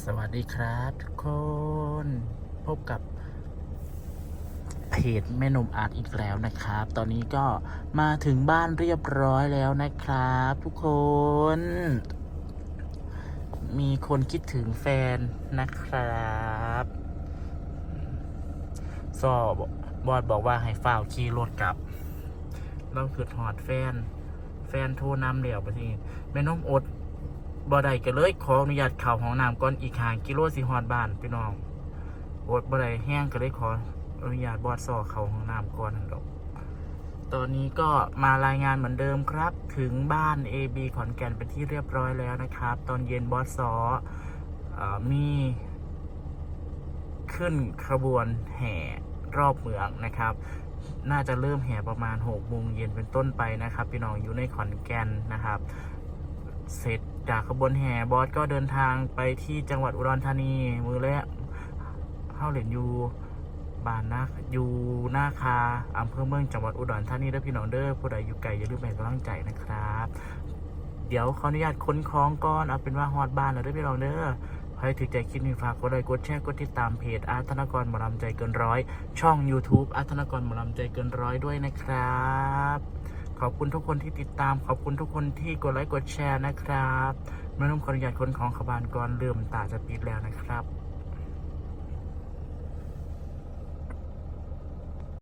สวัสดีครับทุกคน พบกับเพจแม่นมอาร์ตอีกแล้วนะครับ ตอนนี้ก็มาถึงบ้านเรียบร้อยแล้วนะครับ ทุกคน มีคนคิดถึงแฟนนะครับซอบอดบอกว่าให้ฝ้าวขี่รถกลับ เราคือหอดแฟน แฟนโทรนำเดี่ยวไปทีแม่นมอด บ่ได้ก็เลยขออนุญาตเข้าห้องน้ำก่อนอีกห่างกิโลสิฮอดบ้านพี่น้องโอดบ่ได้แห้งก็เลยขออนุญาตบอดซอเข้าห้องน้ำก่อนนั่นดอกตอนนี้ก็มารายงานเหมือนเดิมครับ ถึงบ้าน AB ขอนแก่นเป็นที่เรียบร้อยแล้วนะครับ ตอนเย็นบอสซอออมีขึ้นขบวนแห่รอบเมืองนะครับ น่าจะเริ่มแห่ประมาณ6โมงเย็นเป็นต้นไปนะครับ พี่น้องอยู่ในขอนแก่นนะครับ เสร็จจากขบวนแห่บอสก็เดินทางไปที่จังหวัดอุดรธานี มือแรกเข้าเหรียญยูบ้านนาอยู่หน้าคาอำเภอเมืองจังหวัดอุดรธานีเด้อพี่น้องเด้อผู้ใดอยู่ไกลอย่าลืมให้กำลังใจนะครับ เดี๋ยวขออนุญาตค้นคล้องก่อนเอาเป็นว่าฮอดบ้านแล้วเด้อพี่น้องเด้อใครถือใจคิดมีฝากกดไลค์กดแชร์กดติดตามเพจอาร์ธนกรหมอลำใจเกินร้อยช่อง YouTube อาร์ธนกรหมอลำใจเกินร้อยด้วยนะครับ ขอบคุณทุกคนที่ติดตาม ขอบคุณทุกคนที่กดไลค์กดแชร์นะครับเมื่อนุ่มขออนุญาตคนของขบานก่อนเริ่มตาจะปิดแล้วนะครับ